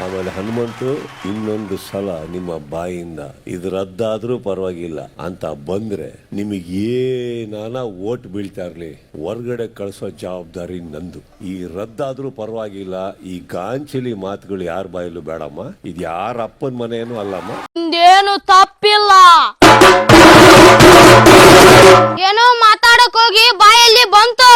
ಆಮೇಲೆ ಹನುಮಂತು ಇನ್ನೊಂದು ಸಲ ನಿಮ್ಮ ಬಾಯಿಂದ ಇದು ರದ್ದಾದ್ರೂ ಪರವಾಗಿಲ್ಲ ಅಂತ ಬಂದ್ರೆ ನಿಮಗೆ ಏನಾನ ಓಟ್ ಬೀಳ್ತಾ ಇರ್ಲಿ. ಹೊರ್ಗಡೆ ಕಳಿಸೋ ಜವಾಬ್ದಾರಿ ನಂದು. ಈ ರದ್ದಾದ್ರೂ ಪರವಾಗಿಲ್ಲ, ಈ ಗಾಂಚಲಿ ಮಾತುಗಳು ಯಾರ ಬಾಯಲ್ಲೂ ಬೇಡಮ್ಮ. ಇದು ಯಾರ ಅಪ್ಪನ ಮನೆಯೂ ಅಲ್ಲಮ್ಮ. ಏನು ತಪ್ಪಿಲ್ಲ. ಏನೋ ಮಾತಾಡಕ್ ಹೋಗಿ ಬಾಯಲ್ಲಿ ಬಂತು.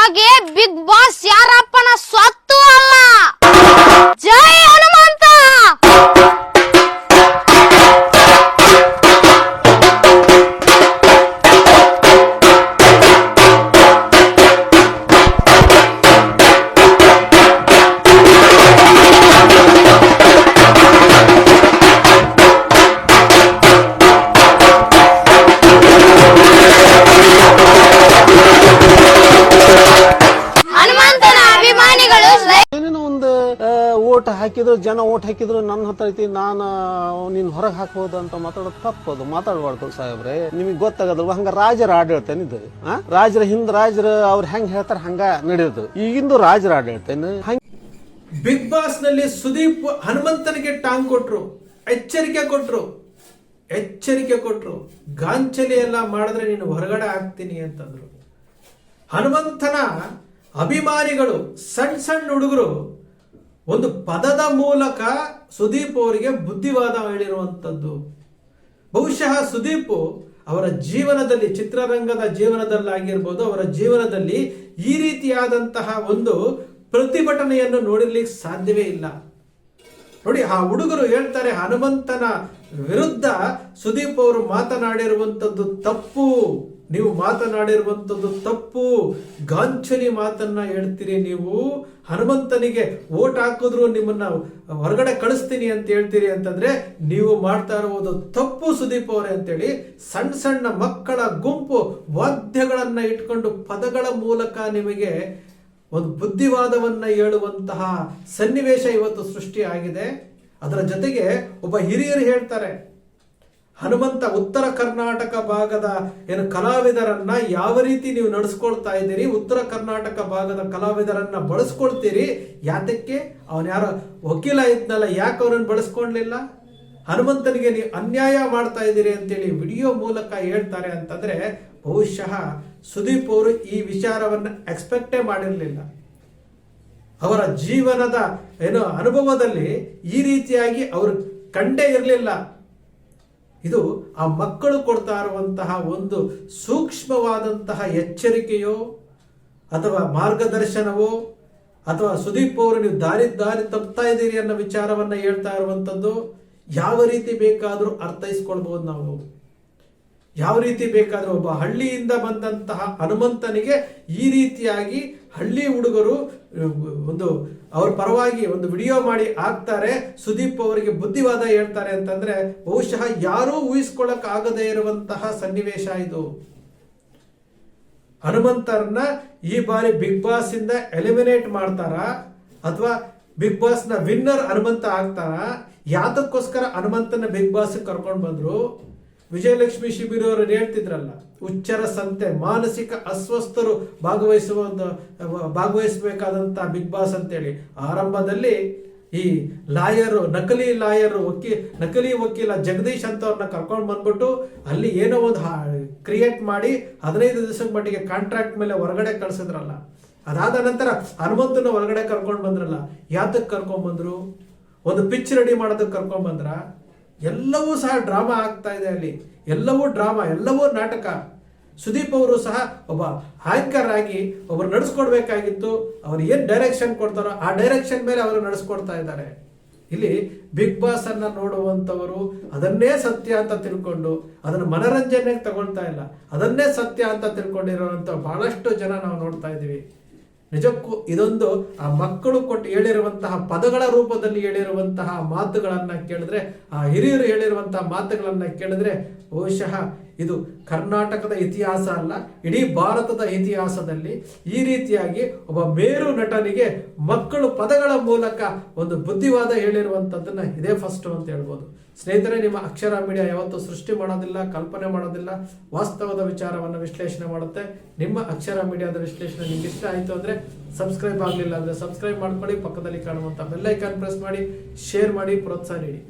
ಹಾಗೆ ಬಿಗ್ ಬಾಸ್ ಯಾರಪ್ಪನ ಹಾಕಿದ್ರು, ಜನ ಓಟ್ ಹಾಕಿದ್ರು, ನನ್ನ ಹತ್ರ ಐತಿ, ನಾನು, ನಿನ್ ಹೊರಗೆ ಹಾಕ್ಬೋದು ಅಂತ ಮಾತಾಡೋದು ತಪ್ಪದು ಮಾತಾಡಬಾರ್ದು ಸಾಹೇಬ್ರೆ. ನಿಮಗೆ ಗೊತ್ತಾಗದ್ರು ಹಂಗ ರಾಜರ ಆಡಳಿತನ ಇದು ರಾಜರ ಹಿಂದ್ ರಾಜರ, ಅವ್ರು ಹೆಂಗ್ ಹೇಳ್ತಾರ ಹಂಗ ನಡೆಯೋದು. ಈಗಿಂದು ರಾಜರ ಆಡಳಿತನ ಬಿಗ್ ಬಾಸ್ನಲ್ಲಿ ಸುದೀಪ್ ಹನುಮಂತನಿಗೆ ಟಾಂಗ್ ಕೊಟ್ರು, ಎಚ್ಚರಿಕೆ ಕೊಟ್ರು ಎಚ್ಚರಿಕೆ ಕೊಟ್ರು ಗಾಂಚಲಿ ಎಲ್ಲ ಮಾಡಿದ್ರೆ ನೀನು ಹೊರಗಡೆ ಆಗ್ತೀನಿ ಅಂತಂದ್ರು. ಹನುಮಂತನ ಅಭಿಮಾನಿಗಳು ಸಣ್ಣ ಸಣ್ಣ ಹುಡುಗರು ಒಂದು ಪದದ ಮೂಲಕ ಸುದೀಪ್ ಅವರಿಗೆ ಬುದ್ಧಿವಾದ ಹೇಳಿರುವಂಥದ್ದು ಬಹುಶಃ ಸುದೀಪ್ ಅವರ ಜೀವನದಲ್ಲಿ, ಚಿತ್ರರಂಗದ ಜೀವನದಲ್ಲಾಗಿರ್ಬೋದು, ಅವರ ಜೀವನದಲ್ಲಿ ಈ ರೀತಿಯಾದಂತಹ ಒಂದು ಪ್ರತಿಭಟನೆಯನ್ನು ನೋಡಿರ್ಲಿಕ್ಕೆ ಸಾಧ್ಯವೇ ಇಲ್ಲ. ನೋಡಿ, ಆ ಹುಡುಗರು ಹೇಳ್ತಾರೆ, ಹನುಮಂತನ ವಿರುದ್ಧ ಸುದೀಪ್ ಅವರು ಮಾತನಾಡಿರುವಂಥದ್ದು ತಪ್ಪು. ನೀವು ಮಾತನಾಡಿರುವಂಥದ್ದು ತಪ್ಪು. ಗಾಂಚಲಿ ಮಾತನ್ನ ಹೇಳ್ತೀರಿ ನೀವು. ಹನುಮಂತನಿಗೆ ಓಟ್ ಹಾಕಿದ್ರು ನಿಮ್ಮನ್ನ ಹೊರಗಡೆ ಕಳಿಸ್ತೀನಿ ಅಂತ ಹೇಳ್ತೀರಿ ಅಂತಂದ್ರೆ ನೀವು ಮಾಡ್ತಾ ಇರುವುದು ತಪ್ಪು ಸುದೀಪ್ ಅವರೇ ಅಂತೇಳಿ ಸಣ್ಣ ಸಣ್ಣ ಮಕ್ಕಳ ಗುಂಪು ವಾದ್ಯಗಳನ್ನ ಇಟ್ಕೊಂಡು ಪದಗಳ ಮೂಲಕ ನಿಮಗೆ ಒಂದು ಬುದ್ಧಿವಾದವನ್ನ ಹೇಳುವಂತಹ ಸನ್ನಿವೇಶ ಇವತ್ತು ಸೃಷ್ಟಿ ಆಗಿದೆ ಅದರ ಜೊತೆಗೆ ಒಬ್ಬ ಹಿರಿಯರು ಹೇಳ್ತಾರೆ ಹನುಮಂತ ಉತ್ತರ ಕರ್ನಾಟಕ ಭಾಗದ ಏನು ಕಲಾವಿದರನ್ನ ಯಾವ ರೀತಿ ನೀವು ನಡೆಸ್ಕೊಳ್ತಾ ಇದ್ದೀರಿ, ಉತ್ತರ ಕರ್ನಾಟಕ ಭಾಗದ ಕಲಾವಿದರನ್ನ ಬಳಸ್ಕೊಳ್ತೀರಿ, ಯಾತಕ್ಕೆ? ಅವನ ಯಾರ ವಕೀಲ ಇದ್ನಲ್ಲ, ಯಾಕೆ ಅವನನ್ನು ಬಳಸ್ಕೊಳ್ಲಿಲ್ಲ? ಹನುಮಂತನಿಗೆ ನೀವು ಅನ್ಯಾಯ ಮಾಡ್ತಾ ಇದ್ದೀರಿ ಅಂತೇಳಿ ವಿಡಿಯೋ ಮೂಲಕ ಹೇಳ್ತಾರೆ ಅಂತಂದ್ರೆ, ಬಹುಶಃ ಸುದೀಪ್ ಅವರು ಈ ವಿಚಾರವನ್ನ ಎಕ್ಸ್ಪೆಕ್ಟೇ ಮಾಡಿರಲಿಲ್ಲ. ಅವರ ಜೀವನದ ಏನು ಅನುಭವದಲ್ಲಿ ಈ ರೀತಿಯಾಗಿ ಅವರು ಕಂಡೇ ಇರಲಿಲ್ಲ. ಇದು ಆ ಮಕ್ಕಳು ಕೊಡ್ತಾ ಇರುವಂತಹ ಒಂದು ಸೂಕ್ಷ್ಮವಾದಂತಹ ಎಚ್ಚರಿಕೆಯೋ ಅಥವಾ ಮಾರ್ಗದರ್ಶನವೋ ಅಥವಾ ಸುದೀಪ್ ಅವರು ನೀವು ದಾರಿ ದಾರಿ ತಪ್ತಾ ಇದ್ದೀರಿ ಅನ್ನೋ ವಿಚಾರವನ್ನ ಹೇಳ್ತಾ ಇರುವಂತದ್ದು ಯಾವ ರೀತಿ ಬೇಕಾದರೂ ಅರ್ಥೈಸ್ಕೊಳ್ಬಹುದು ನಾವು. ಯಾವ ರೀತಿ ಬೇಕಾದರೂ ಒಬ್ಬ ಹಳ್ಳಿಯಿಂದ ಬಂದಂತಹ ಹನುಮಂತನಿಗೆ ಈ ರೀತಿಯಾಗಿ ಹಳ್ಳಿ ಹುಡುಗರು, ಒಂದು ಅವ್ರ ಪರವಾಗಿ ಒಂದು ವಿಡಿಯೋ ಮಾಡಿ ಹಾಕ್ತಾರೆ. ಸುದೀಪ್ ಅವರಿಗೆ ಬುದ್ಧಿವಾದ ಹೇಳ್ತಾರೆ ಅಂತಂದ್ರೆ, ಬಹುಶಃ ಯಾರೂ ಊಹಿಸ್ಕೊಳ್ಳಕ್ ಆಗದೇ ಇರುವಂತಹ ಸನ್ನಿವೇಶ ಇದು. ಹನುಮಂತರನ್ನ ಈ ಬಾರಿ ಬಿಗ್ ಬಾಸ್ ಇಂದ ಎಲಿಮಿನೇಟ್ ಮಾಡ್ತಾರ? ಅಥವಾ ಬಿಗ್ ಬಾಸ್ನ ವಿನ್ನರ್ ಹನುಮಂತ ಆಗ್ತಾರ? ಯಾತಕ್ಕೋಸ್ಕರ ಹನುಮಂತನ ಬಿಗ್ ಬಾಸ್ ಕರ್ಕೊಂಡು ಬಂದ್ರು? ವಿಜಯಲಕ್ಷ್ಮಿ ಶಿಬಿರ ಅವರು ಹೇಳ್ತಿದ್ರಲ್ಲ, ಉಚ್ಚರ ಸಂತೆ, ಮಾನಸಿಕ ಅಸ್ವಸ್ಥರು ಭಾಗವಹಿಸುವ ಒಂದು ಭಾಗವಹಿಸಬೇಕಾದಂತ ಬಿಗ್ ಬಾಸ್ ಅಂತೇಳಿ ಆರಂಭದಲ್ಲಿ ಈ ಲಾಯರ್, ನಕಲಿ ಲಾಯರ್ ವಕೀ, ನಕಲಿ ವಕೀಲ ಜಗದೀಶ್ ಅಂತ ಅವ್ರನ್ನ ಕರ್ಕೊಂಡು ಬಂದ್ಬಿಟ್ಟು ಅಲ್ಲಿ ಏನೋ ಒಂದು ಕ್ರಿಯೇಟ್ ಮಾಡಿ ಹದಿನೈದು ದಿವಸದ ಮಟ್ಟಿಗೆ ಕಾಂಟ್ರಾಕ್ಟ್ ಮೇಲೆ ಹೊರಗಡೆ ಕಳ್ಸಿದ್ರಲ್ಲ. ಅದಾದ ನಂತರ ಹನುಮಂತನ ಹೊರಗಡೆ ಕರ್ಕೊಂಡು ಬಂದ್ರಲ್ಲ ಯಾತಕ್ಕೆ ಕರ್ಕೊಂಡ್ ಬಂದ್ರು? ಒಂದು ಪಿಚ್ ರೆಡಿ ಮಾಡೋದಕ್ಕೆ ಕರ್ಕೊಂಡ್ ಬಂದ್ರ? ಎಲ್ಲವೂ ಸಹ ಡ್ರಾಮಾ ಆಗ್ತಾ ಇದೆ ಅಲ್ಲಿ. ಎಲ್ಲವೂ ಡ್ರಾಮಾ, ಎಲ್ಲವೂ ನಾಟಕ. ಸುದೀಪ್ ಅವರು ಸಹ ಒಬ್ಬ ಆಂಕರ್ ಆಗಿ ಒಬ್ಬರು ನಡೆಸ್ಕೊಡ್ಬೇಕಾಗಿತ್ತು. ಅವ್ರು ಏನು ಡೈರೆಕ್ಷನ್ ಕೊಡ್ತಾರೋ ಆ ಡೈರೆಕ್ಷನ್ ಮೇಲೆ ಅವರು ನಡೆಸ್ಕೊಡ್ತಾ ಇದ್ದಾರೆ. ಇಲ್ಲಿ ಬಿಗ್ ಬಾಸ್ ಅನ್ನ ನೋಡುವಂತವರು ಅದನ್ನೇ ಸತ್ಯ ಅಂತ ತಿಳ್ಕೊಂಡು, ಅದನ್ನ ಮನರಂಜನೆಗೆ ತಗೊಳ್ತಾ ಇಲ್ಲ. ಅದನ್ನೇ ಸತ್ಯ ಅಂತ ತಿಳ್ಕೊಂಡಿರೋ ಬಹಳಷ್ಟು ಜನ ನಾವು ನೋಡ್ತಾ ಇದ್ದೀವಿ. ನಿಜಕ್ಕೂ ಇದೊಂದು ಆ ಮಕ್ಕಳು ಕೊಟ್ಟು ಹೇಳಿರುವಂತಹ ಪದಗಳ ರೂಪದಲ್ಲಿ ಹೇಳಿರುವಂತಹ ಮಾತುಗಳನ್ನು ಕೇಳಿದ್ರೆ, ಆ ಹಿರಿಯರು ಹೇಳಿರುವಂತಹ ಮಾತುಗಳನ್ನು ಕೇಳಿದ್ರೆ ಬಹುಶಃ ಇದು ಕರ್ನಾಟಕದ ಇತಿಹಾಸ ಅಲ್ಲ, ಇಡೀ ಭಾರತದ ಇತಿಹಾಸದಲ್ಲಿ ಈ ರೀತಿಯಾಗಿ ಒಬ್ಬ ಮೇರು ನಟನಿಗೆ ಮಕ್ಕಳು ಪದಗಳ ಮೂಲಕ ಒಂದು ಬುದ್ಧಿವಾದ ಹೇಳಿರುವಂತದ್ದನ್ನ ಇದೇ ಫಸ್ಟ್ ಅಂತ ಹೇಳ್ಬೋದು. ಸ್ನೇಹಿತರೆ, ನಿಮ್ಮ ಅಕ್ಷರ ಮೀಡಿಯಾ ಯಾವತ್ತೂ ಸೃಷ್ಟಿ ಮಾಡೋದಿಲ್ಲ, ಕಲ್ಪನೆ ಮಾಡೋದಿಲ್ಲ, ವಾಸ್ತವದ ವಿಚಾರವನ್ನು ವಿಶ್ಲೇಷಣೆ ಮಾಡುತ್ತೆ. ನಿಮ್ಮ ಅಕ್ಷರ ಮೀಡಿಯಾದ ವಿಶ್ಲೇಷಣೆ ನಿಮ್ಗೆ ಇಷ್ಟ ಆಯ್ತು ಅಂದ್ರೆ ಸಬ್ಸ್ಕ್ರೈಬ್ ಆಗಲಿಲ್ಲ ಅಂದ್ರೆ ಸಬ್ಸ್ಕ್ರೈಬ್ ಮಾಡ್ಕೊಳ್ಳಿ, ಪಕ್ಕದಲ್ಲಿ ಕಾಣುವಂತ ಬೆಲ್ ಐಕಾನ್ ಪ್ರೆಸ್ ಮಾಡಿ ಶೇರ್ ಮಾಡಿ, ಪ್ರೋತ್ಸಾಹ ನೀಡಿ.